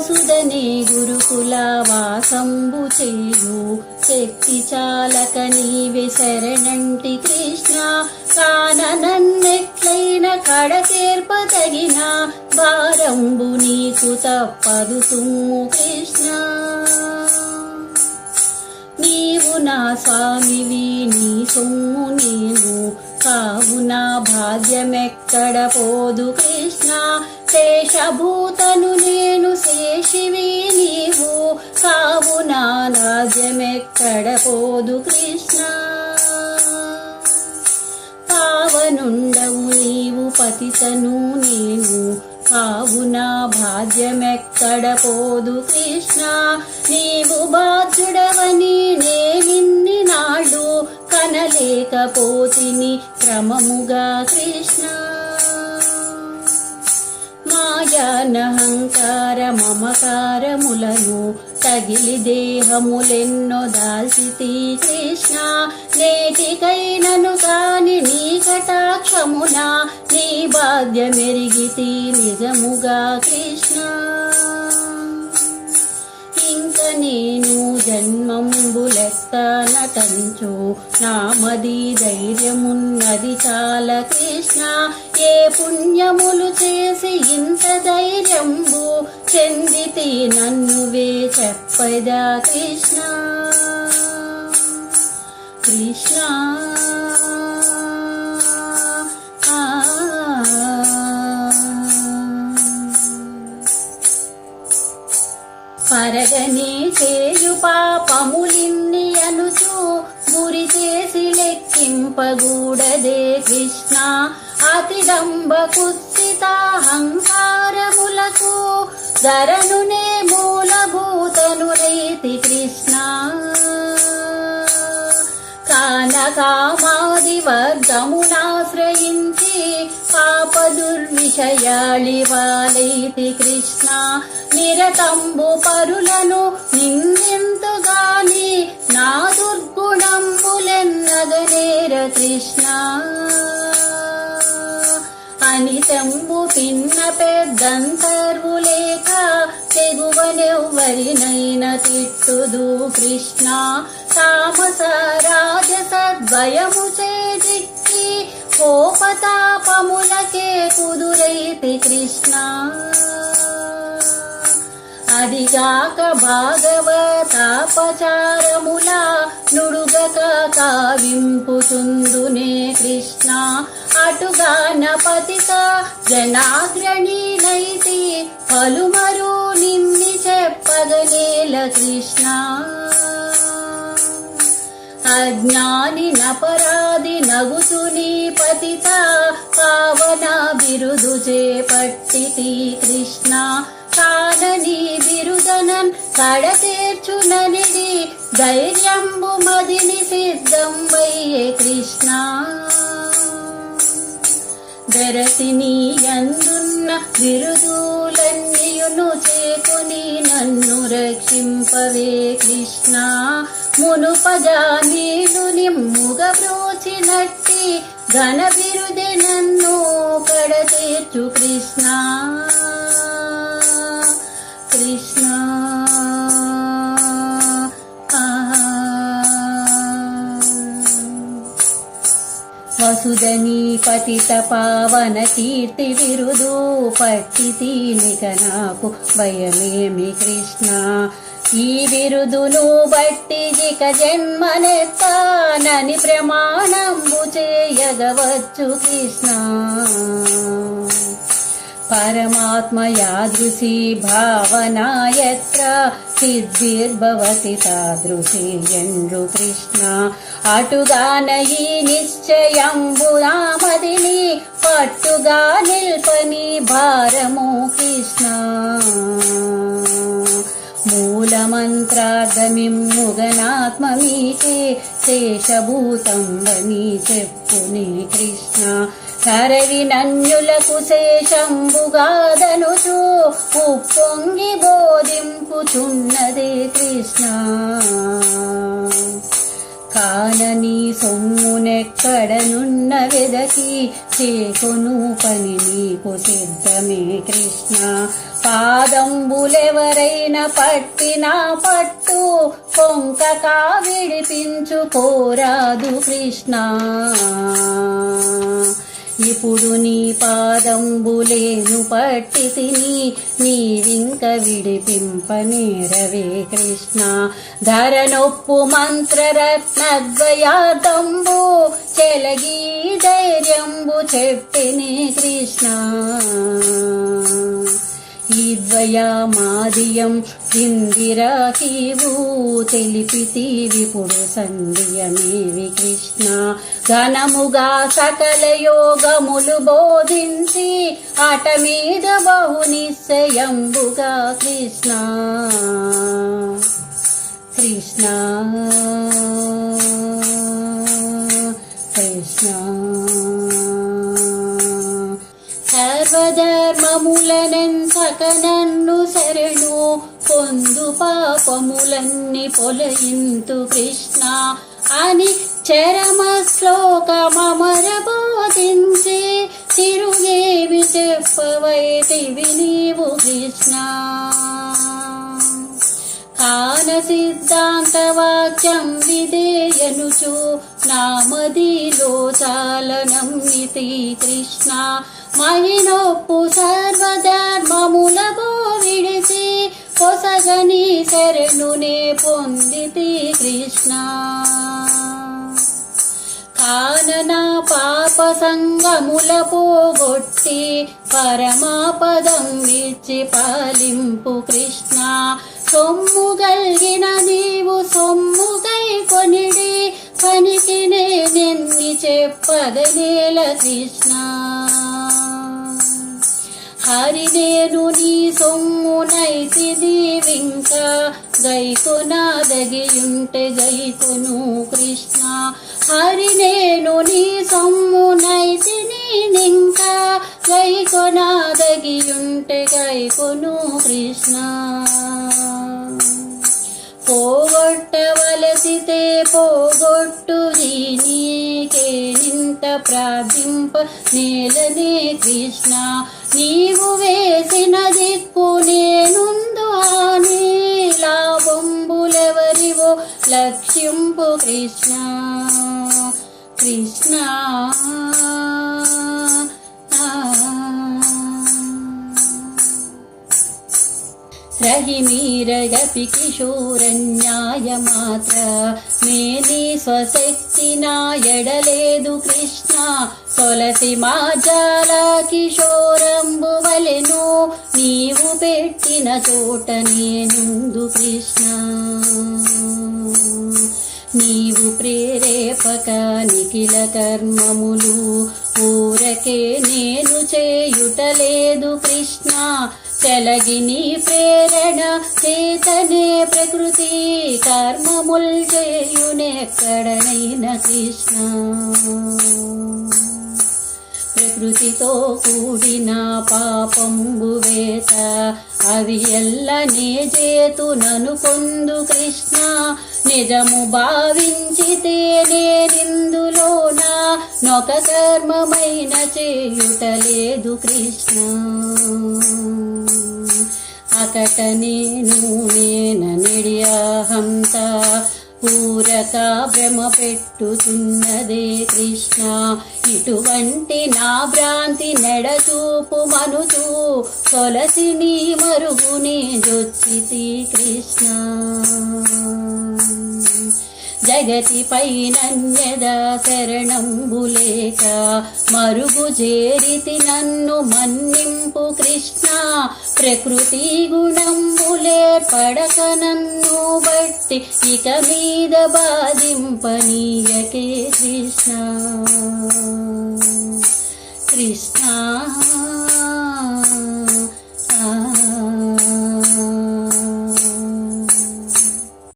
వసుదనే గురుకుల వాసంబు చేయు. శక్తి చాలక నీవే శరణంటి కృష్ణ. కాన నన్నెట్లైన కడతేర్ప తగిన. భారంబు నీకు తప్పదు సుమ్ము కృష్ణ. నీవు నా స్వామివి నీ సొమ్ము నేను. కావున భాగ్యమెక్కడ పోదు కృష్ణ. శేషభూతను నేను శేషివి నీవు. కావున రాజ్యమెక్కడ పోదు కృష్ణ? పావనుండవు నీవు పతితను నేను. కావున భాగ్యమెక్కడ పోదు కృష్ణ? నీవు బాధ్యుడవని నేనిన్ని నాడు కనలేకపోతిని క్రమముగా కృష్ణ. మాయానహంకార మమకారములను తగిలి దేహములెన్నో దాల్చితి కృష్ణ. నేటికైనను కాని నీ కటాక్షమున నీ బాధ్యమెరిగితి నిజముగా కృష్ణ. ఇంక నేను జన్మంబులెత్తనటంచు. నామది ధైర్యమున్నది చాల కృష్ణ. ఏ పుణ్యములు చేసి ఇంత ధైర్యంబు చెందితి నన్నువే చెప్పదా కృష్ణ. కృష్ణ. చేయు పాపములిన్ని అనుచు గురి చేసి లెక్కింపగూడదే కృష్ణ. అతిడంబ కుత్సితాహంకారములకు ధరనునే మూలభూతనురైతి కృష్ణ. కానకామాది వర్గమునాశ్రయించి పాప దుర్విషయాళి దుర్విషయాళివాలైతి కృష్ణ. నిరతంబు పరులను నిందింతుగాని నా దుర్గుణంబులెన్నగనేర కృష్ణ అనితంబు పిన్న పెద్దంతర్వులేక తెగువనెవ్వరినైన తిట్టుదు కృష్ణ. తామస రాజసద్వయము చేదిక్కి కోపతాపములకే కుదురైతి కృష్ణ. అదిగాక భాగవతాపచారముల నుడుగక కావింపుతుందునే కృష్ణ. అటుగాన పతిత జనాగ్రణీనైతి పలుమరు నిన్ని చెప్పగలేల కృష్ణ. అజ్ఞాని నపరాధి నగుతుని పతిత పావన బిరుదు చేపట్టితి కృష్ణ. కానని బిరుదనన్ కడతేర్చుననిది ధైర్యంబు మదిని సిద్ధం వయ్యే కృష్ణ. వెరసిని అందున్న బిరుదులన్నీయును చేకొని నన్ను రక్షింపవే కృష్ణ. మునుపగా నీడు నిమ్ముగ బ్రోచినట్టి ఘన బిరుదే నన్ను కడతీర్చు కృష్ణ. వసుదని పతిత పావన కీర్తి విరుదు పట్టి నిక నాకు భయమేమి కృష్ణ? ఈ విరుదును బట్టి జిక జన్మనెత్తానని ప్రమాణంబు చేయగవచ్చు కృష్ణ. పరమాత్మ యాదృశీ భావనా యత్ర సిద్ధిర్భవతి తాదృశీ ఎండు కృష్ణ అటుగాన ఈ నిశ్చయంబు నామదిని పట్టుగా నిల్పని భారము కృష్ణ మూలమంత్రార్థమిమ్ముగనాత్మమీకే శేషభూతం వని చెప్పుని కృష్ణ కరవి నన్యులకు శేషంబుగాదనుచు ఉప్పొంగి బోధింపుచున్నదే కృష్ణ. కానని సొమ్మునెక్కడనున్న వెదకి చేకొను పని నీకు సిద్ధమే కృష్ణ. పాదంబులెవరైనా పట్టినా పట్టు కొంక విడిపించుకోరాదు కృష్ణ. ఇప్పుడు నీ పాదంబులేను పట్టి తిని నీవింక విడిపింపనేరవే కృష్ణ. ధరనొప్పు మంత్రరత్నద్వయాతంబు చెలగి ధైర్యంబు చెప్పినే కృష్ణ. ఈ ద్వయమాదియం ఇందిరాకీవు తెలిపితి విపుడు సంధ్యమేవి కృష్ణ. ఘనముగా సకల యోగములు బోధించి అట మీద బహు నిశ్చయంబుగా కృష్ణ. కృష్ణ. కృష్ణ. సర్వధర్మములనెంతక నన్ను శరణు. పొందు పాపములన్నీ పొలయింతు కృష్ణ. అని చరమ శ్లోకమర బోధించి తిరుగేవి చెప్పవైతివి నీవు కృష్ణ. కాన సిద్ధాంత వాక్యం విధేయనుచు నామదిలో చాలనం ఇది కృష్ణ. మహినొప్పు సర్వధర్మముల విడిచి పొసగని శరణునే పొందితి కృష్ణ. కానన పాప సంగముల పోగొట్టి పరమాపదం విచ్చి పాలింపు కృష్ణ. సొమ్ము గల్గిన నీవు సొమ్ముగై కొనిడి పనికి నేనెన్ని చెప్పదనేల కృష్ణ. హరి నేను నీ సొమ్మునైతి దీవింక గైకొనాదగియుంటే గైకొను కృష్ణ. హరి నేను నీ సొమ్మునైతి నేనింక గైకొనాదగియుంటే గైకొను కృష్ణ. పోగొట్టవలసితే పోగొట్టు నీకే నింత ప్రార్థింప నేలనే కృష్ణ. నీవు వేసిన దిక్కు నేనుందు ఆనే లాభంబులెవరివో లక్ష్యంపు కృష్ణ. కృష్ణ. రహిమీరగపి కిశోరన్యాయమాత్ర మేని స్వశక్తి నా ఎడలేదు కృష్ణ. తొలసి మాజాల కిశోరంబు వలెను నీవు పెట్టిన చోట నేనుందు కృష్ణ. నీవు ప్రేరేపక నిఖిల కర్మములు ఊరకే నేను చలగిని ప్రేరణ చేతనే ప్రకృతి కర్మముల్ చేయునెక్కడనైన కృష్ణ. ప్రకృతితో కూడిన పాపంబు వేత అవి ఎల్లనే చేతునను పొందు కృష్ణ. నిజము భావించితే నేనిందులోన నొక కర్మమైన చేయుటలేదు కృష్ణ. అకట నేను నేన నిడియాహంత పూరక భ్రమ పెట్టుతున్నదే కృష్ణ. ఇటువంటి నా భ్రాంతి నెడచూపు మనుచు. కొలసి నీ మరుగుని జొచ్చితి కృష్ణ. జగతి నన్యద శరణంబులేక మరుగు చేరితి నన్ను మన్నింపు కృష్ణ. ప్రకృతి గుణంబులే పడక నన్ను బట్టి ఇక మీద బాధింపనీయకే కృష్ణ. కృష్ణ.